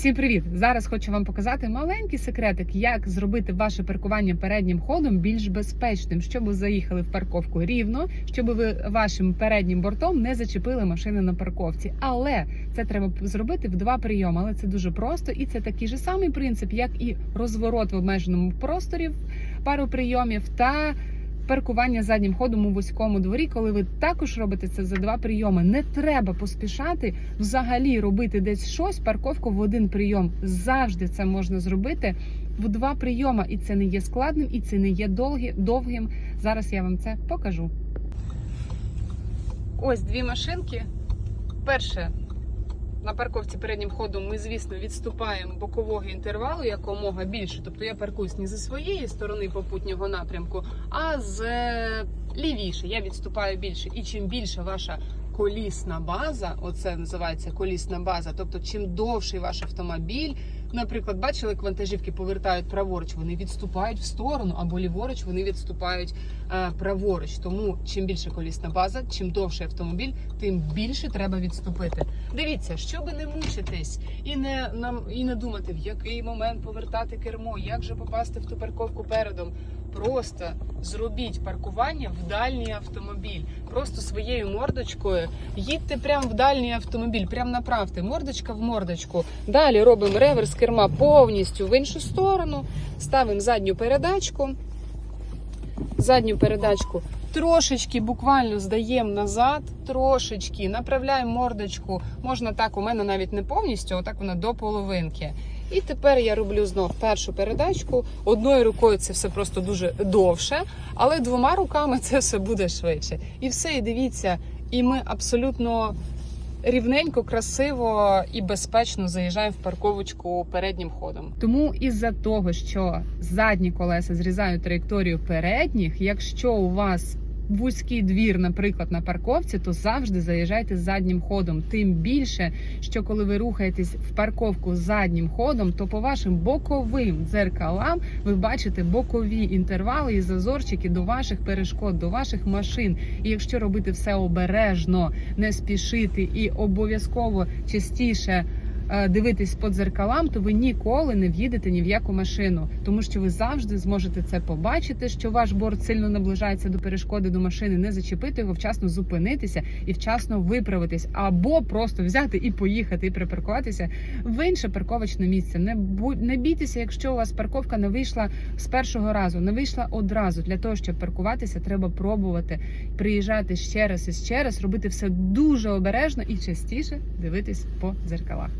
Всім привіт! Зараз хочу вам показати маленький секретик, як зробити ваше паркування переднім ходом більш безпечним, щоб ви заїхали в парковку рівно, щоб ви вашим переднім бортом не зачепили машини на парковці. Але це треба зробити в два прийоми. Але це дуже просто, і це такий же самий принцип, як і розворот в обмеженому просторі, пару прийомів та. Паркування заднім ходом у вузькому дворі, коли ви також робите це за два прийоми, не треба поспішати взагалі робити десь щось, парковку в один прийом. Завжди це можна зробити в два прийоми, і це не є складним, і це не є довгим. Зараз я вам це покажу. Ось дві машинки. Перше. На парковці переднім ходом ми, звісно, відступаємо бокового інтервалу якомога більше. Тобто я паркуюсь не зі своєї сторони попутнього напрямку, а з е, лівіше. Я відступаю більше. І чим більше ваша колісна база, оце називається колісна база, тобто чим довший ваш автомобіль. Наприклад, бачили, як вантажівки повертають праворуч, вони відступають в сторону, або ліворуч вони відступають е, праворуч. Тому чим більше колісна база, чим довший автомобіль, тим більше треба відступити. Дивіться, щоб не мучитись і не нам і не думати, в який момент повертати кермо, як же попасти в ту парковку передом. Просто зробіть паркування в дальній автомобіль. Просто своєю мордочкою їдьте прямо в дальній автомобіль, прямо направте, мордочка в мордочку. Далі робимо реверс керма повністю в іншу сторону, ставимо задню передачку. Задню передачку трошечки буквально здаємо назад, трошечки направляємо мордочку. Можна так, у мене навіть не повністю, отак вона до половинки. І тепер я роблю знов першу передачку. Одною рукою це все просто дуже довше, але двома руками це все буде швидше. І все, і дивіться, і ми абсолютно рівненько, красиво і безпечно заїжджаємо в парковочку переднім ходом. Тому із-за того, що задні колеса зрізають траєкторію передніх, якщо у вас Вузький двір, наприклад, на парковці, то завжди заїжджайте заднім ходом. Тим більше, що коли ви рухаєтесь в парковку заднім ходом, то по вашим боковим дзеркалам ви бачите бокові інтервали і зазорчики до ваших перешкод, до ваших машин. І якщо робити все обережно, не спішити і обов'язково частіше. Е, Дивитись по дзеркалам, то ви ніколи не в'їдете ні в яку машину, тому що ви завжди зможете це побачити, що ваш борт сильно наближається до перешкоди до машини, не зачепити його, вчасно зупинитися і вчасно виправитись, або просто взяти і поїхати і припаркуватися в інше парковочне місце. Не бу- не бійтеся, якщо у вас парковка не вийшла з першого разу, не вийшла одразу. Для того щоб паркуватися, треба пробувати приїжджати ще раз і ще раз, робити все дуже обережно і частіше дивитись по дзеркалах.